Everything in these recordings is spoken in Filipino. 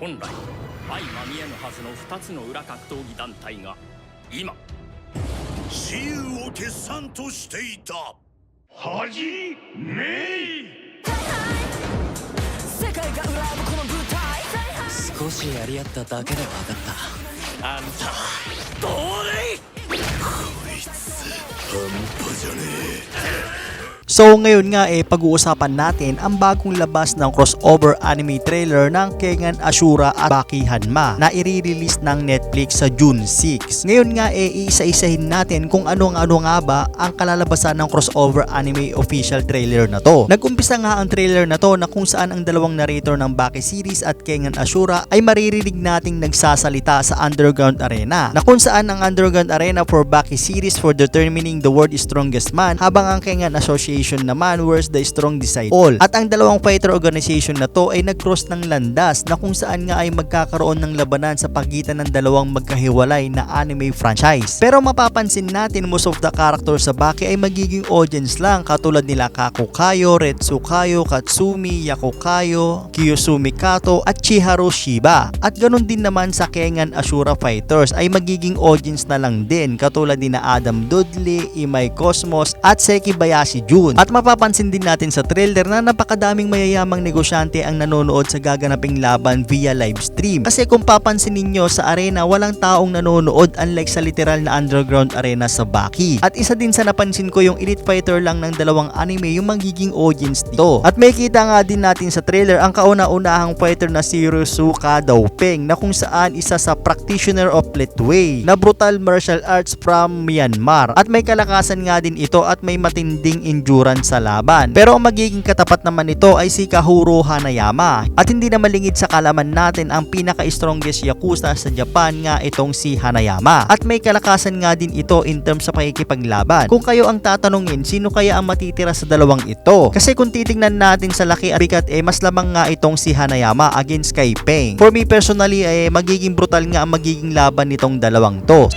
本来相まみえぬはずの2つの裏格闘技団体が今雌雄を決算としていた。はじめい。世界が恨むこの舞台。少しやり合っただけで分かった。あんたどれ半端じゃね So ngayon nga eh pag-uusapan natin ang bagong labas ng crossover anime trailer ng Kengan Ashura at Baki Hanma na i-release ng Netflix sa June 6. Ngayon nga eh iisa-isahin natin kung ano-ano nga ba ang kalalabasan ng crossover anime official trailer na to. Nag-umpisa nga ang trailer na to na kung saan ang dalawang narrator ng Baki series at Kengan Ashura ay maririnig nating nagsasalita sa Underground Arena na kung saan ang Underground Arena for Baki series for determining the world strongest man habang ang Kengan Association naman where's the strong decide all. At ang dalawang fighter organization na to ay nag-cross ng landas na kung saan nga ay magkakaroon ng labanan sa pagitan ng dalawang magkahiwalay na anime franchise. Pero mapapansin natin most of the characters sa Baki ay magiging audience lang katulad nila Kakukayo, Retsukayo, Katsumi, Yakukayo, Kiyosumi Kato at Chiharu Shiba. At ganun din naman sa Kengan Ashura Fighters ay magiging audience na lang din katulad ni na Adam Dudley, Imai Cosmos at Seki Bayashi Jun. At mapapansin din natin sa trailer na napakadaming mayayamang negosyante ang nanonood sa gaganaping laban via live stream. Kasi kung papansin ninyo sa arena walang taong nanonood unlike sa literal na underground arena sa Baki. At isa din sa napansin ko yung Elite Fighter lang ng dalawang anime yung magiging audience dito. At may kita nga din natin sa trailer ang kauna-unahang fighter na si Rusuka Daopeng na kung saan isa sa practitioner of Letway na brutal martial arts from Myanmar. At may kalakasan nga din ito at may matinding endurance sa laban. Pero ang magiging katapat naman nito ay si Kahuro Hanayama. At hindi na malingid sa kalaman natin ang pinaka-strongest Yakuza sa Japan nga itong si Hanayama. At may kalakasan nga din ito in terms sa pakikipaglaban. Kung kayo ang tatanungin, sino kaya ang matitira sa dalawang ito? Kasi kung titingnan natin sa laki at bigat eh mas lamang nga itong si Hanayama against kay Peng. For me personally eh magiging brutal nga ang magiging laban nitong dalawang to.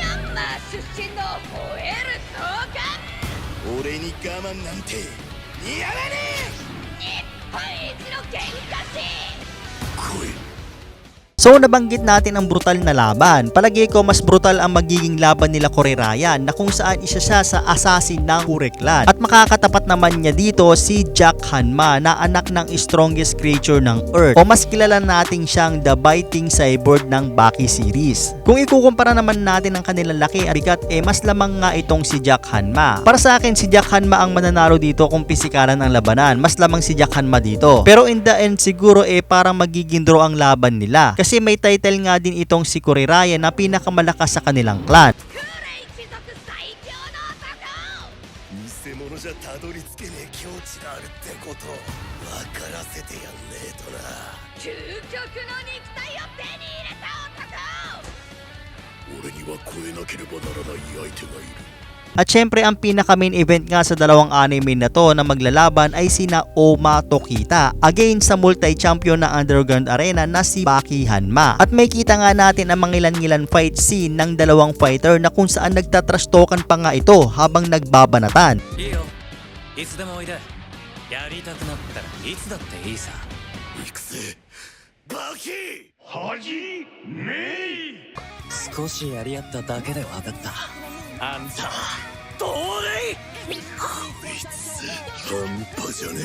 So nabanggit natin ang brutal na laban. Palagi ko mas brutal ang magiging laban nila Kore Ryan na kung saan isa siya sa assassin ng Kure Clan. At makakatapat naman niya dito si Jack Hanma na anak ng strongest creature ng Earth. O mas kilala nating siyang the biting cyborg ng Baki series. Kung ikukumpara naman natin ang kanilang laki at bigat eh mas lamang nga itong si Jack Hanma. Para sa akin si Jack Hanma ang mananalo dito kung pisikalan ng labanan. Mas lamang si Jack Hanma dito. Pero in the end siguro eh parang magiging draw ang laban nila. Kasi may title nga din itong si Kuri Ryan na pinakamalakas sa kanilang clan. クーレ一族最強の男偽物じゃたどり着けねえ境地があるってこと分からせてやんねえとな究極の肉体を手に入れた男俺には超えなければならない相手がいる At syempre ang pinaka main event nga sa dalawang anime na to na maglalaban ay sina Oma Tokita against sa multi-champion na Underground Arena na si Baki Hanma. At may kita nga natin ang mangilan-ngilan fight scene ng dalawang fighter na kung saan nagtatrastokan pa nga ito habang nagbabanatan. いいよいつでもおいでやりたくなったらいつだっていいさ行くぜバキはじめい少しやり合っただけで分かった あんたどうでい？こいつ半端じゃね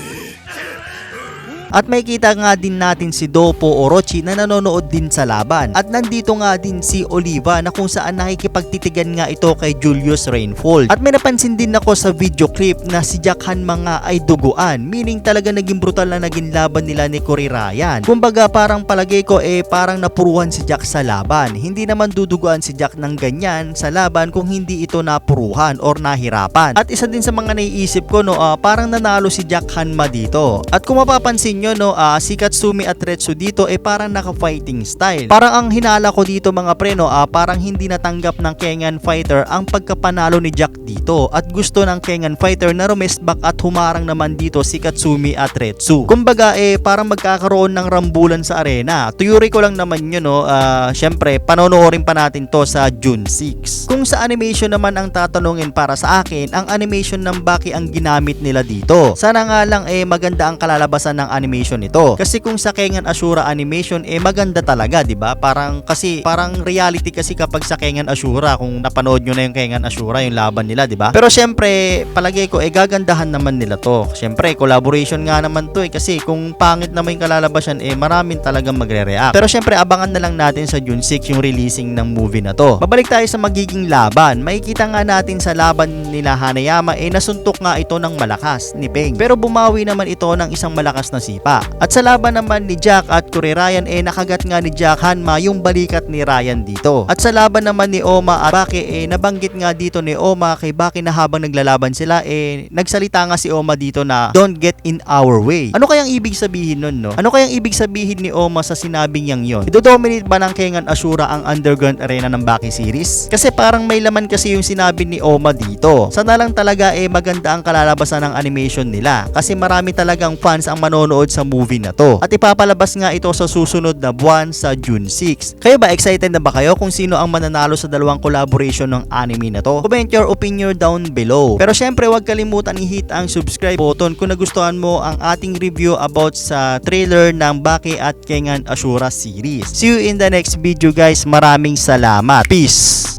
え。At may kita nga din natin si Dopo Orochi na nanonood din sa laban. At nandito nga din si Oliva na kung saan nakikipagtitigan nga ito kay Julius Rainfall. At may napansin din ako sa video clip na si Jack Han mga ay duguan. Meaning talaga naging brutal na naging laban nila ni Cory Ryan. Kumbaga parang palagay ko eh parang napuruhan si Jack sa laban. Hindi naman duduguan si Jack ng ganyan sa laban kung hindi ito napuruhan or nahirapan. At isa din sa mga naiisip ko no, ah, parang nanalo si Jack Hanma dito. At kung mapapansin nyo no, ah, si Katsumi at Retsu dito eh parang naka-fighting style. Parang ang hinala ko dito mga preno, ah, parang hindi natanggap ng Kengan Fighter ang pagkapanalo ni Jack dito. At gusto ng Kengan Fighter na rumesbak at humarang naman dito si Katsumi at Retsu. Kumbaga eh parang magkakaroon ng rambulan sa arena. Tuyuri ko lang naman yun no, ah, syempre panonoorin pa natin to sa June 6. Kung sa animation naman ang tatanungin para sa akin, ang animation ng Baki ang ginamit nila dito. Sana nga lang eh maganda ang kalalabasan ng animation animation nito. Kasi kung sa Kengan Ashura animation eh maganda talaga, 'di ba? Parang kasi parang reality kasi kapag sa Kengan Ashura kung napanood nyo na yung Kengan Ashura yung laban nila, 'di ba? Pero syempre, palagay ko eh gagandahan naman nila to. Syempre, collaboration nga naman to eh kasi kung pangit naman yung kalalabasan eh maraming talagang magre-react. Pero syempre, abangan na lang natin sa June 6 yung releasing ng movie na to. Babalik tayo sa magiging laban. Makikita nga natin sa laban nila Hanayama eh nasuntok nga ito ng malakas ni Peng. Pero bumawi naman ito ng isang malakas na sipa. At sa laban naman ni Jack at Kuri Ryan eh nakagat nga ni Jack Hanma yung balikat ni Ryan dito. At sa laban naman ni Oma at Baki eh nabanggit nga dito ni Oma kay Baki na habang naglalaban sila eh nagsalita nga si Oma dito na don't get in our way. Ano kayang ibig sabihin nun no? Ano kayang ibig sabihin ni Oma sa sinabing yang yon? Idodominate ba ng Kengan Ashura ang underground arena ng Baki series? Kasi parang may laman kasi yung sinabi ni Oma dito. Sana lang talaga eh maganda ang kalalabasan ng animation nila kasi marami talagang fans ang manonood sa movie na to. At ipapalabas nga ito sa susunod na buwan sa June 6. Kayo ba excited na ba kayo kung sino ang mananalo sa dalawang collaboration ng anime na to? Comment your opinion down below. Pero syempre huwag kalimutan i-hit ang subscribe button kung nagustuhan mo ang ating review about sa trailer ng Baki at Kengan Ashura series. See you in the next video guys. Maraming salamat. Peace!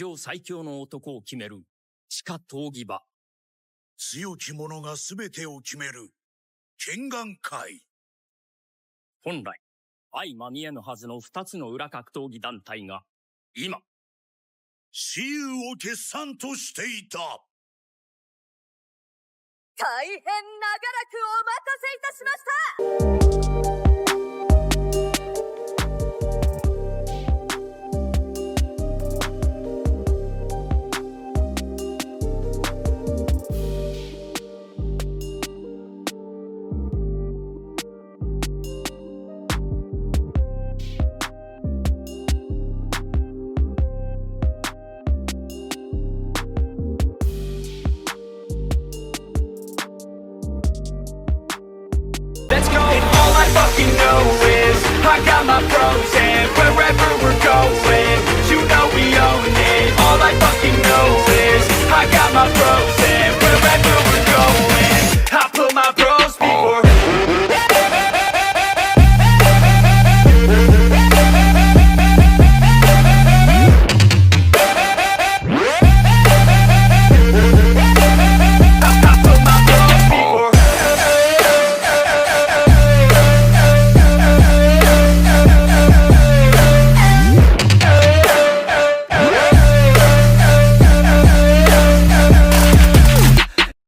上最強の男を決める。地下闘技場。強き者が全てを決める。剣眼会。本来相まみえぬはずの二つの裏格闘技団体が今雌雄を決算としていた。大変長らくお待たせいたしました frozen Wherever we're going. You know we own it. All I fucking know is I got my frozen.